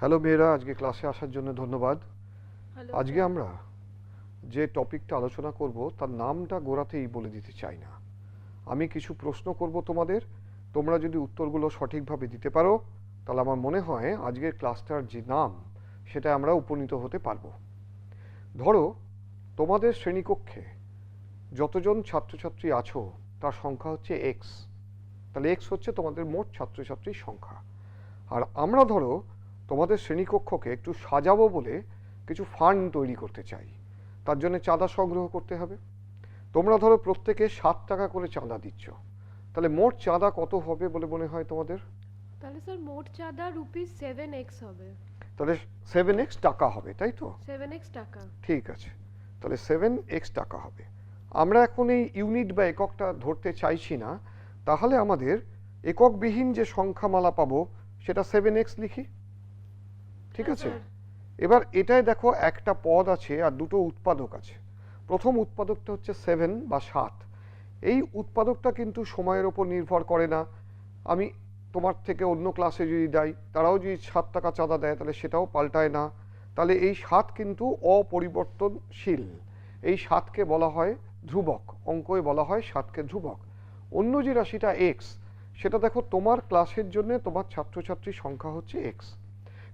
Hello মেয়েরা আজকে ক্লাসে আসার জন্য ধন্যবাদ। আজকে আমরা যে টপিকটা আলোচনা করব তার নামটা গোড়াতেই বলে দিতে চাই না। আমি কিছু প্রশ্ন করব তোমাদের তোমরা যদি উত্তরগুলো সঠিকভাবে দিতে পারো তাহলে আমার মনে হয় আজকের ক্লাসটার যে নাম সেটা আমরা উপনীত হতে পারব। ধরো তোমাদের শ্রেণীকক্ষে যতজন ছাত্রছাত্রী আছো তার সংখ্যা হচ্ছে এক্স তাহলে এক্স হচ্ছে তোমাদের মোট ছাত্রছাত্রীর সংখ্যা। আর আমরা ধরো তোমাদের শ্রেণীকক্ষকে একটু সাজাবো বলে কিছু ফান্ড তৈরি করতে চাই। তার জন্য চাঁদা সংগ্রহ করতে হবে। তোমরা ধরো প্রত্যেকে সাত টাকা করে চাঁদা দিচ্ছ। তাহলে মোট চাঁদা কত হবে বলে মনে হয় তোমাদের? তাহলে স্যার মোট চাঁদা রুপিস সেভেন এক্স হবে। তাহলে সেভেন এক্স টাকা হবে তাই তো? সেভেন এক্স টাকা। ঠিক আছে। তাহলে সেভেন এক্স টাকা হবে। আমরা এখন এই ইউনিট বা এককটা ধরতে চাইছি না। তাহলে আমাদের এককবিহীন যে সংখ্যামালা পাবো সেটা সেভেন এক্স লিখি। ঠিক আছে? এবার এটাই দেখো একটা পদ আছে আর দুটো উৎপাদক আছে। প্রথম উৎপাদকটা হচ্ছে সেভেন বা সাত। এই উৎপাদকটা কিন্তু সময়ের ওপর নির্ভর করে না। আমি তোমার থেকে অন্য ক্লাসে যদি দেয় তারাও যদি সাত টাকা চাঁদা দেয় তাহলে সেটাও পাল্টায় না। তাহলে এই সাত কিন্তু অপরিবর্তনশীল। এই সাতকে বলা হয় ধ্রুবক অঙ্কয়ে বলা হয় সাতকে ধ্রুবক। অন্য যে রাশিটা এক্স সেটা দেখো তোমার ক্লাসের জন্য তোমার ছাত্রছাত্রীর সংখ্যা হচ্ছে এক্স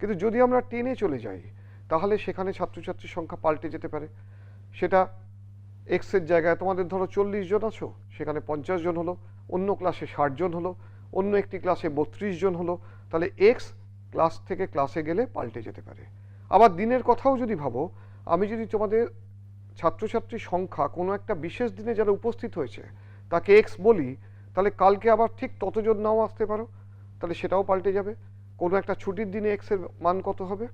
কিন্তু যদি আমরা টেনে চলে যাই, তাহলে সেখানে ছাত্রছাত্রীর সংখ্যা পাল্টে যেতে পারে। সেটা এক্সের জায়গায় তোমাদের ধরো চল্লিশ জন আছো, সেখানে পঞ্চাশ জন হলো, অন্য ক্লাসে ষাট জন হলো, অন্য একটি ক্লাসে বত্রিশ জন হলো, তাহলে এক্স ক্লাস থেকে ক্লাসে গেলে পাল্টে যেতে পারে। আবার দিনের কথাও যদি ভাবো, আমি যদি তোমাদের ছাত্রছাত্রীর সংখ্যা কোনো একটা বিশেষ দিনে যারা উপস্থিত হয়েছে, তাকে এক্স বলি, তাহলে কালকে আবার ঠিক ততজন নাও আসতে পারো, তাহলে সেটাও পাল্টে যাবে। কোনো একটা ছুটির দিনে এক্সের মান কত হবে?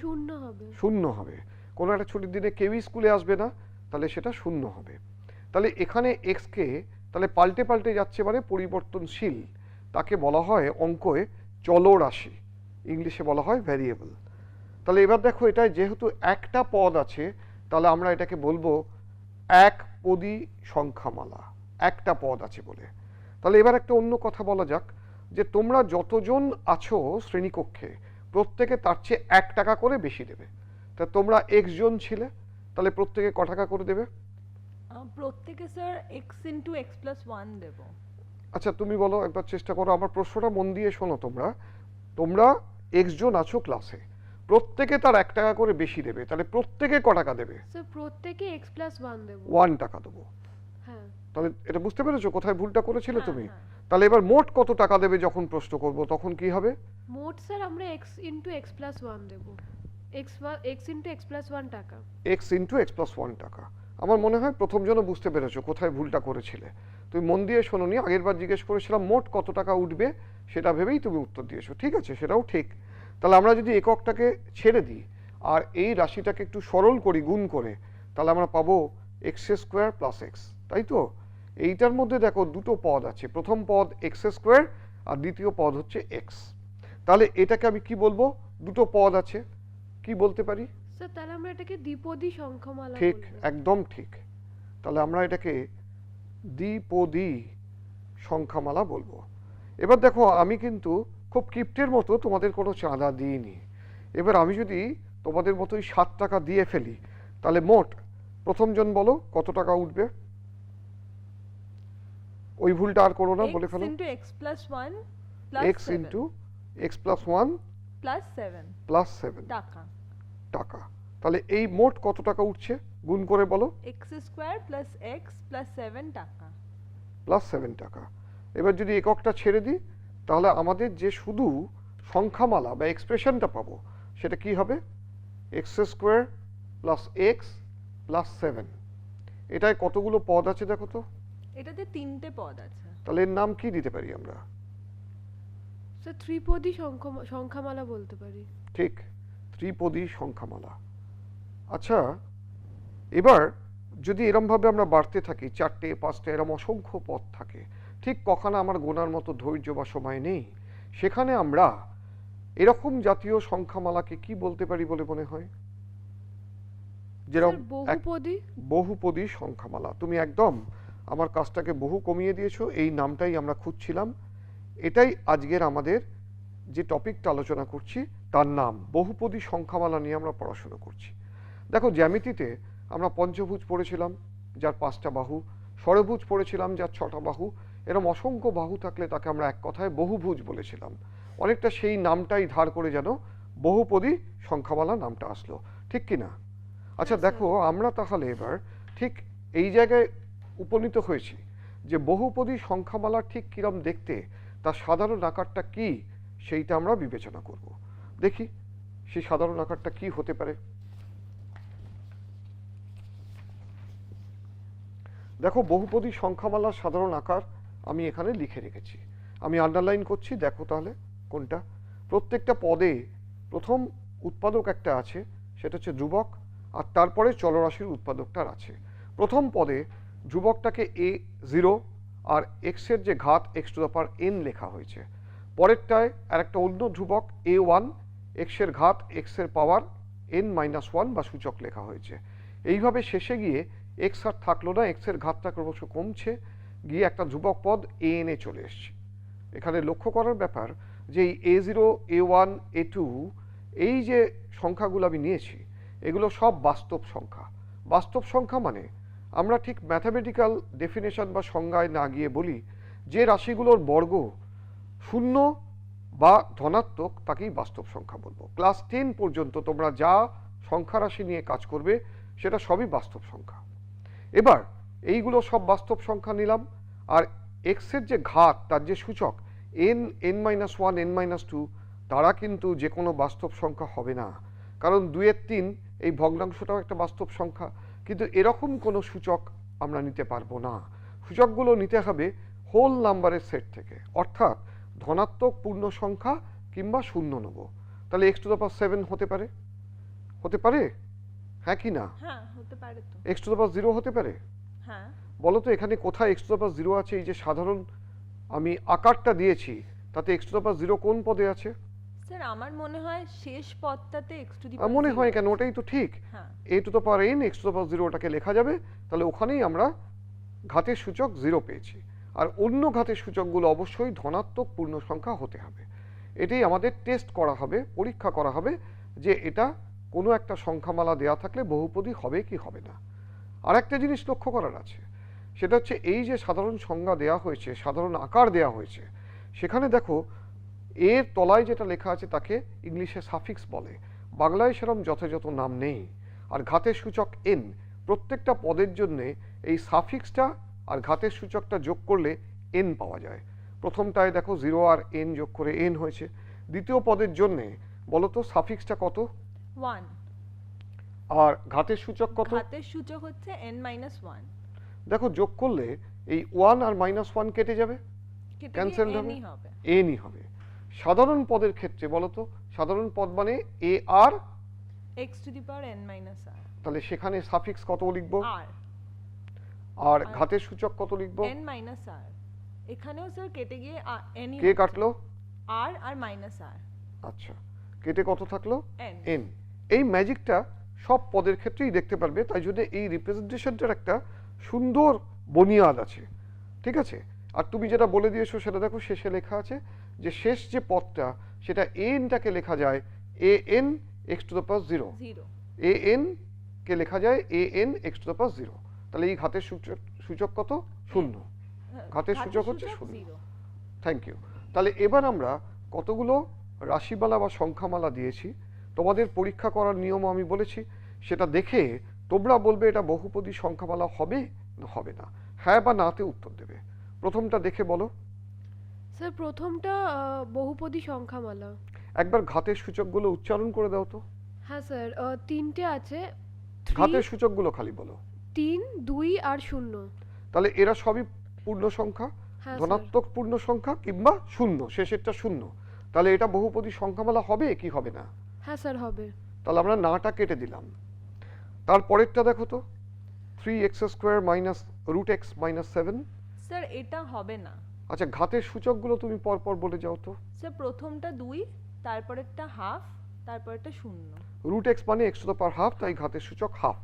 শূন্য হবে। শূন্য হবে। কোনো একটা ছুটির দিনে কেউই স্কুলে আসবে না তাহলে সেটা শূন্য হবে। তাহলে এখানে এক্সকে তাহলে পাল্টে পাল্টে যাচ্ছে মানে পরিবর্তনশীল। তাকে বলা হয় অঙ্কয়ে চলরাশি। ইংলিশে বলা হয় ভ্যারিয়েবল তাহলে এবার দেখো এটা যেহেতু একটা পদ আছে তাহলে আমরা এটাকে বলব এক পদী সংখ্যামালা। একটা পদ আছে বলে। তাহলে এবার একটা অন্য কথা বলা যাক। যে তোমরা যতজন আছো শ্রেণীকক্ষে প্রত্যেকে তার চেয়ে এক টাকা করে বেশি দেবে। তা তোমরা এক্স জন ছিলে তাহলে প্রত্যেকে ক টাকা করে দেবে? প্রত্যেকে sir X into X plus one দেবো। আচ্ছা তুমি বলো একবার চেষ্টা করো আমার প্রশ্নটা মন দিয়ে শোনো তোমরা। তোমরা এক্স জন আছো ক্লাসে প্রত্যেকে তার এক টাকা করে বেশি দেবে তাহলে প্রত্যেকে ক টাকা দেবে? স্যার প্রত্যেকে এক্স প্লাস ওয়ান দেবো। ওয়ান টাকা দেবো। হ্যাঁ। তাহলে এটা বুঝতে পেরেছ? কোথায় ভুলটা করেছিলে হ্যাঁ, তুমি? হ্যাঁ। তাহলে এবার মোট কত টাকা দেবে যখন প্রশ্ন করব? তখন কি হবে? মোট স্যার আমরা X into X plus one দেবো। X X into X plus one টাকা। X into X plus one টাকা। আমার মনে হয় প্রথম জন বুঝতে পেরেছ কোথায় ভুলটা করেছিলে। তুমি মন দিয়ে শোনোনি আগের বার জিজ্ঞেস করেছিলাম মোট কত টাকা উঠবে? সেটা ভেবেই তুমি উত্তর দিয়েছ। ঠিক আছে সেটাও ঠিক। তাহলে আমরা যদি এককটাকে ছেড়ে দিই আর এই রাশিটাকে একটু সরল করি গুণ করে তাহলে আমরা পাবো এক্স স্কোয়ার প্লাস এক্স তাই তো? এইটার মধ্যে দেখো দুটো পদ আছে। প্রথম পদ এক্স স্কোয়ার আর দ্বিতীয় পদ হচ্ছে এক্স তাহলে এটাকে আমি কি বলব? দুটো পদ আছে। কি বলতে পারি? স্যার তাহলে আমরা এটাকে দ্বিপদী সংখ্যামালা ঠিক একদম ঠিক। তাহলে আমরা এটাকে দ্বিপদী সংখ্যামালা বলব। এবার দেখো আমি কিন্তু খুব কিপ্টের মতো তোমাদের কোনো চাঁদা দিইনি। এবার আমি যদি তোমাদের মতোই সাত টাকা দিয়ে ফেলি তাহলে মোট প্রথমজন বলো কত টাকা উঠবে? ওই ভুলটা আর করো না বলে ফেলো। Into X plus one plus X into X plus one plus seven plus seven টাকা। টাকা। তাহলে এই মোট কত টাকা উঠছে? গুণ করে বলো। X square plus X plus seven টাকা। প্লাস সেভেন টাকা। এবার যদি এককটা ছেড়ে দিই তাহলে আমাদের যে শুধু সংখ্যামালা বা এক্সপ্রেশনটা পাবো সেটা কি হবে? X square plus X plus seven এটায় কতগুলো পদ আছে দেখো তো? এটাতে তিনটে পদ আছে। তাহলে এর নাম কি দিতে পারি আমরা? স্যার ত্রিপদী সংখ্যা সংখ্যামালা বলতে পারি। ঠিক ত্রিপদী সংখ্যামালা। আচ্ছা এবার যদি এরমভাবে আমরা বাড়তে থাকি চারটে পাঁচটা এরম অসংখ্য পথ থাকে ঠিক কখনো আমার গোনার মতো ধৈর্য বা সময় নেই সেখানে আমরা এরকম জাতীয় সংখ্যামালাকে কি বলতে পারি বলে মনে হয়? যেরকম বহুপদী সংখ্যামালা। তুমি একদম আমার কাজটাকে বহু কমিয়ে দিয়েছ এই নামটাই আমরা খুঁজছিলাম। এটাই আজকের আমাদের যে টপিকটা আলোচনা করছি তার নাম বহুপদী সংখ্যামালা নিয়ে আমরা পড়াশোনা করছি। দেখো জ্যামিতিতে আমরা পঞ্চভুজ পড়েছিলাম যার পাঁচটা বাহু ষড়ভুজ পড়েছিলাম যার ছটা বাহু এরম অসংখ্য বাহু থাকলে তাকে আমরা এক কথায় বহুভুজ বলেছিলাম। অনেকটা সেই নামটাই ধার করে যেন বহুপদী সংখ্যামালা নামটা আসলো ঠিক কি না আচ্ছা দেখো আমরা তাহলে এবার ঠিক এই জায়গায় উপনীত হয়েছি যে বহুপদী সংখ্যামালা ঠিক কিরম দেখতে তার সাধারণ আকারটা কি সেইটা আমরা বিবেচনা করব। দেখি সেই সাধারণ আকারটা কি হতে পারে। দেখো, বহুপদী সংখ্যামালার সাধারণ আকার আমি এখানে লিখে রেখেছি। আমি আন্ডারলাইন করছি, দেখো তাহলে কোনটা। প্রত্যেকটা পদে প্রথম উৎপাদক একটা আছে, সেটা হচ্ছে ধ্রুবক, আর তারপরে চলরাশির উৎপাদকটার আছে। প্রথম পদে ধ্রুবকটাকে এ জিরো আর এক্সের যে ঘাত X to the power N লেখা হয়েছে। পরেরটায় আর একটা অন্য ধ্রুবক এ ওয়ান এক্সের ঘাত এক্সের পাওয়ার এন মাইনাস ওয়ান বা সূচক লেখা হয়েছে। এইভাবে শেষে গিয়ে এক্স আর থাকল না এক্সের ঘাতটা ক্রমশ কমছে, গিয়ে একটা ধ্রুবক পদ এ এনে চলে এসছে। এখানে লক্ষ্য করার ব্যাপার যে এই A zero A one A two এই যে সংখ্যাগুলো আমি নিয়েছি, এগুলো সব বাস্তব সংখ্যা। বাস্তব সংখ্যা মানে আমরা ঠিক ম্যাথামেটিক্যাল ডেফিনেশন বা সংজ্ঞায় না গিয়ে বলি, যে রাশিগুলোর বর্গ শূন্য বা ধনাত্মক তাকেই বাস্তব সংখ্যা বলব। ক্লাস টেন পর্যন্ত তোমরা যা সংখ্যা রাশি নিয়ে কাজ করবে, সেটা সবই বাস্তব সংখ্যা। এবার এইগুলো সব বাস্তব সংখ্যা নিলাম, আর এক্সের যে ঘাত, তার যে সূচক N N minus one N minus two তারা কিন্তু যে কোনো বাস্তব সংখ্যা হবে না। কারণ দুয়ের তিন, এই ভগ্নাংশটাও একটা বাস্তব সংখ্যা। কিন্তু এরকম কোনো সূচক আমরা নিতে পারব না। সূচকগুলো নিতে হবে হোল নাম্বারের সেট থেকে। অর্থাৎ ধনাত্মক পূর্ণ সংখ্যা কিংবা শূন্য নেব। তাহলে X to the power seven হতে পারে? হতে পারে? হ্যাঁ কি না? হ্যাঁ X to the power zero হতে পারে? হ্যাঁ। বলো তো এখানে কোথায় X to the power zero আছে? এই যে সাধারণ আমি আকারটা দিয়েছি তাতে X to the power zero কোন পদে আছে? স্যার আমার মনে হয় শেষ পদটাতে এক্স টু দি আর মনে হয় কেন? ওটাই তো ঠিক। হ্যাঁ। A to the power N X to the power zero ওটাকে লেখা যাবে। তাহলে ওখানেই আমরা ঘাতের সূচক জিরো পেয়েছি। আর অন্য ঘাতের সূচকগুলো অবশ্যই ধনাত্মক পূর্ণ সংখ্যা হতে হবে। এটাই আমাদের টেস্ট করা হবে পরীক্ষা করা হবে যে এটা কোনো একটা সংখ্যামালা দেয়া থাকলে বহুপদী হবে কি হবে না। আর একটা জিনিস লক্ষ্য করার আছে। সেটা হচ্ছে এই যে সাধারণ সংজ্ঞা দেয়া হয়েছে সাধারণ আকার দেয়া হয়েছে সেখানে দেখো এর তলায় যেটা লেখা আছে তাকে ইংলিশে সাফিক্স বলে। বাংলায় সেরম যথাযথ নাম নেই। আর ঘাতের সূচক এন প্রত্যেকটা পদের জন্যে এই সাফিক্সটা আর ঘাতের সূচকটা যোগ করলে এন পাওয়া যায়। প্রথমটায় দেখো জিরো আর এন যোগ করে এন হয়েছে। দ্বিতীয় পদের জন্যে বলো তো সাফিক্সটা কত? ওয়ান। আর ঘাতের সূচক কত? ঘাতের সূচক হচ্ছে এন মাইনাস ওয়ান দেখো যোগ করলে এই ওয়ান আর মাইনাস ওয়ান কেটে যাবে? এনই হবে। এনই হবে। সাধারণ পদের ক্ষেত্রে বলো তো সাধারণ পদ মানে A R X to the power N minus R তাহলে সেখানে সাফিক্স কত লিখব? আর আর ঘাতের সূচক কত লিখব? এন মাইনাস আর এখানেও স্যার কেটে গিয়ে এনই কে কাটলো? আর আর মাইনাস আর আচ্ছা কেটে কত থাকল? এন এন এই ম্যাজিকটা সব পদের ক্ষেত্রেই দেখতে পারবে তাই জন্য এই রিপ্রেজেন্টেশনটার একটা সুন্দর বুনিয়াদ আছে। ঠিক আছে? আর তুমি যেটা বলে দিয়েছ সেটা দেখো শেষে লেখা আছে যে শেষ যে পদটা সেটা এনটাকে লেখা যায় A N X to the power zero A N কে লেখা যায় A N X to the power zero তাহলে এই ঘাতের সূচক সূচক কত? শূন্য। ঘাতের সূচক হচ্ছে শূন্য। থ্যাংক ইউ তাহলে এবার আমরা কতগুলো রাশিমালা বা সংখ্যামালা দিয়েছি? তোমাদের পরীক্ষা করার নিয়ম আমি বলেছি। সেটা দেখে তোমরা বলবে এটা বহুপদী সংখ্যামালা হবে না হবে না। হ্যাঁ বা নাতে উত্তর দেবে। প্রথমটা দেখে বলো। স্যার প্রথমটা বহুপদী সংখ্যামালা। একবার ঘাতের সূচকগুলো উচ্চারণ করে দাও তো। হ্যাঁ স্যার তিনটে আছে। ঘাতের সূচকগুলো খালি বলো। তিন দুই আর শূন্য। তাহলে এরা সবই পূর্ণ সংখ্যা? হ্যাঁ ধনাত্মক পূর্ণ সংখ্যা কিংবা শূন্য শেষেরটা শূন্য। তাহলে এটা বহুপদী সংখ্যামালা হবে কি হবে না? হ্যাঁ স্যার হবে। তাহলে আমরা নাটা কেটে দিলাম। তারপরেরটা দেখো তো। Three X square minus root X minus seven sir এটা হবে না। আচ্ছা ঘাতের সূচকগুলো তুমি পরপর বলে যাও তো। স্যার প্রথমটা দুই তারপরেরটা হাফ তারপরেরটা শূন্য। রুট এক্স মানে X to the power half তাই ঘাতের সূচক হাফ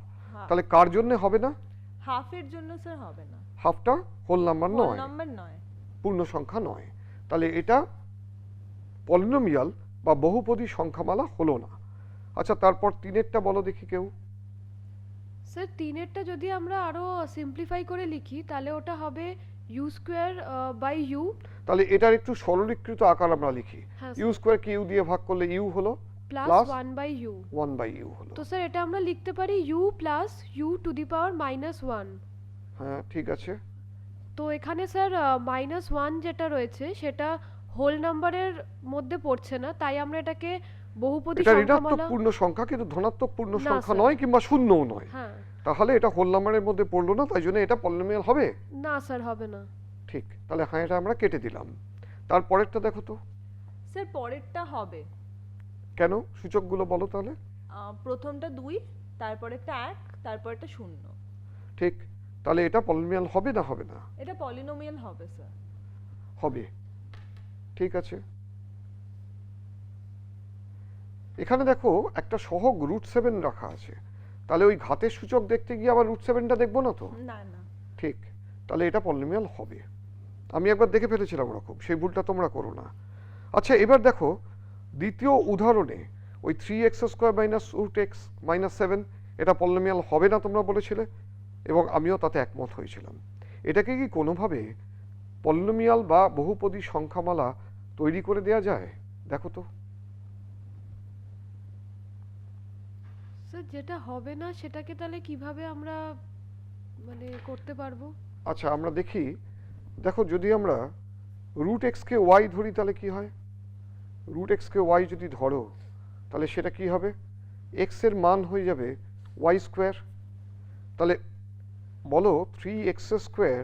তাহলে কার জন্য হবে না? হাফের জন্য স্যার হবে না। হাফটা হোল নাম্বার হোল নয়। নাম্বার নয়। পূর্ণ সংখ্যা নয়। তাহলে এটা পলিনোমিয়াল বা বহুপদী সংখ্যামালা হলো না। আচ্ছা তারপর তিনেরটা বলো দেখি কেউ। স্যার তিনেরটা যদি আমরা আরও সিম্পলিফাই করে লিখি তাহলে ওটা হবে ইউ স্কোয়ার বাই ইউ তাহলে এটার একটু সরলীকৃত আকার আমরা লিখি। হ্যাঁ ইউ স্কোয়ার কি ইউ দিয়ে ভাগ করলে ইউ হলো plus plus one by U one by U হলো। তো স্যার এটা আমরা লিখতে পারি U plus U to the power minus one হ্যাঁ ঠিক আছে। তো এখানে স্যার মাইনাস ওয়ান যেটা রয়েছে সেটা হোল নাম্বারের মধ্যে পড়ছে না তাই আমরা এটাকে বহুপদী এটা ঋণাত্মক পূর্ণ সংখ্যা কিন্তু ধনাত্মক পূর্ণ সংখ্যা নয় কিংবা শূন্যও নয়। হ্যাঁ। তাহলে এটা হোল নাম্বারের মধ্যে পড়ল না তাই জন্য এটা পলিনোমিয়াল হবে? না স্যার হবে না। ঠিক তাহলে হ্যাঁ এটা আমরা কেটে দিলাম। তারপরেরটা দেখো তো। স্যার পরেরটা হবে। কেন? সূচকগুলো বলো তাহলে। প্রথমটা দুই তারপরেরটা এক তারপরেরটা শূন্য। ঠিক তাহলে এটা পলিনোমিয়াল হবে না হবে না? এটা পলিনোমিয়াল হবে স্যার হবে। ঠিক আছে। এখানে দেখো একটা সহগ রুট সেভেন রাখা আছে। তাহলে ওই ঘাতের সূচক দেখতে গিয়ে আবার রুট সেভেনটা দেখব না তো? ঠিক। তাহলে এটা পলিনোমিয়াল হবে। আমি একবার দেখে ফেলেছিলাম ওরকম সেই ভুলটা তোমরা করো না। আচ্ছা এবার দেখো দ্বিতীয় উদাহরণে ওই three X square minus root X minus seven এটা পলিনোমিয়াল হবে না তোমরা বলেছিলে এবং আমিও তাতে একমত হয়েছিলাম। এটাকে কি কোনোভাবে পলিনোমিয়াল বা বহুপদী সংখ্যামালা তৈরি করে দেয়া যায়? দেখো তো। স্যার যেটা হবে না, সেটাকে তাহলে কীভাবে আমরা মানে করতে পারব? আচ্ছা আমরা দেখি। দেখো, যদি আমরা রুট এক্সকে ওয়াই ধরি, তাহলে কি হয়? রুট এক্সকে ওয়াই যদি ধরো, তাহলে সেটা কি হবে? এক্সের মান হয়ে যাবে ওয়াই স্কোয়ার তাহলে বলো three X square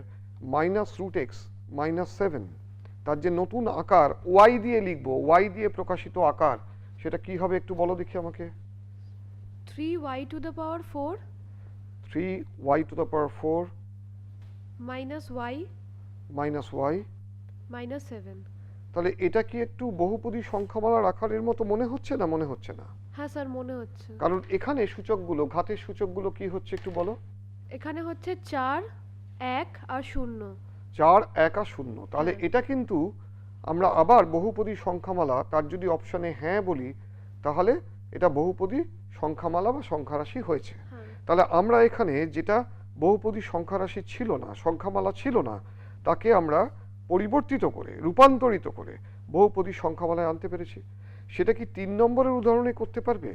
minus root X minus seven তার যে নতুন আকার ওয়াই দিয়ে লিখব ওয়াই দিয়ে প্রকাশিত আকার, সেটা কি হবে একটু বলো দেখি আমাকে। Three Y to the power four three Y to the power four minus Y minus Y minus seven তাহলে এটা কি একটু বহুপদী সংখ্যামালার আকারের মতো মনে হচ্ছে না মনে হচ্ছে না? হ্যাঁ স্যার মনে হচ্ছে। কারণ এখানে সূচকগুলো ঘাতের সূচকগুলো কি হচ্ছে একটু বলো? এখানে হচ্ছে চার এক আর শূন্য। চার এক আর শূন্য। তাহলে হ্যাঁ। এটা কিন্তু আমরা আবার বহুপদী সংখ্যামালা তার যদি অপশনে হ্যাঁ বলি তাহলে এটা বহুপদী সংখ্যামালা বা সংখ্যারাশি হয়েছে। হ্যাঁ। তাহলে আমরা এখানে যেটা বহুপদী সংখ্যারাশি ছিল না সংখ্যামালা ছিল না তাকে আমরা পরিবর্তিত করে রূপান্তরিত করে বহুপদী সংখ্যামালায় আনতে পেরেছি। সেটা কি তিন নম্বরের উদাহরণে করতে পারবে?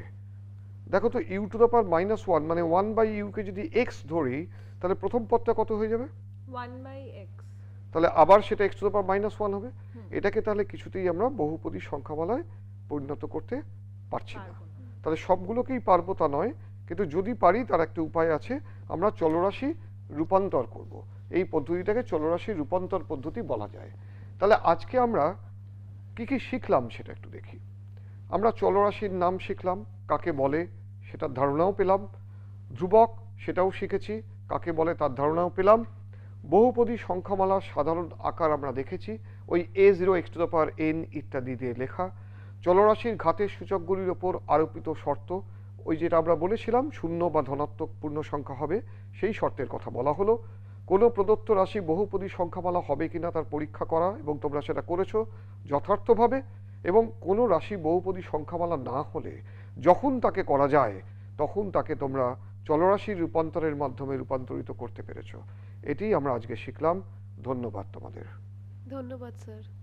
দেখো তো U to the power minus one মানে ওয়ান বাই ইউকে যদি এক্স ধরি তাহলে প্রথম পদটা কত হয়ে যাবে? ওয়ান বাই এক্স তাহলে আবার সেটা X to the power minus one হবে। এটাকে তাহলে কিছুতেই আমরা বহুপদী সংখ্যামালায় পরিণত করতে পারছি না। তাহলে সবগুলোকেই পারব তা নয়, কিন্তু যদি পারি তার একটা উপায় আছে, আমরা চলরাশি রূপান্তর করব। এই পদ্ধতিটাকে চলরাশি রূপান্তর পদ্ধতি বলা যায়। তাহলে আজকে আমরা কি কি শিখলাম সেটা একটু দেখি। আমরা চলরাশির নাম শিখলাম, কাকে বলে সেটার ধারণাও পেলাম। ধ্রুবক সেটাও শিখেছি, কাকে বলে তার ধারণাও পেলাম। বহুপদী সংখ্যামালার সাধারণ আকার আমরা দেখেছি, ওই A zero X to the power N ইত্যাদি দিয়ে লেখা। চলরাশির ঘাতের সূচকগুলির ওপর আরোপিত শর্ত, ওই যেটা আমরা বলেছিলাম, শূন্য বা ধনাত্মক পূর্ণ সংখ্যা হবে, সেই শর্তের কথা বলা হলো। কোনো প্রদত্ত রাশি বহুপদী সংখ্যামালা হবে কিনা তার পরীক্ষা করা এবং তোমরা সেটা করেছ যথার্থভাবে এবং কোনো রাশি বহুপদী সংখ্যামালা না হলে যখন তাকে করা যায়, তখন তাকে তোমরা চলরাশির রূপান্তরের মাধ্যমে রূপান্তরিত করতে পেরেছ। এটি আমরা আজকে শিখলাম। ধন্যবাদ তোমাদের। ধন্যবাদ, স্যার।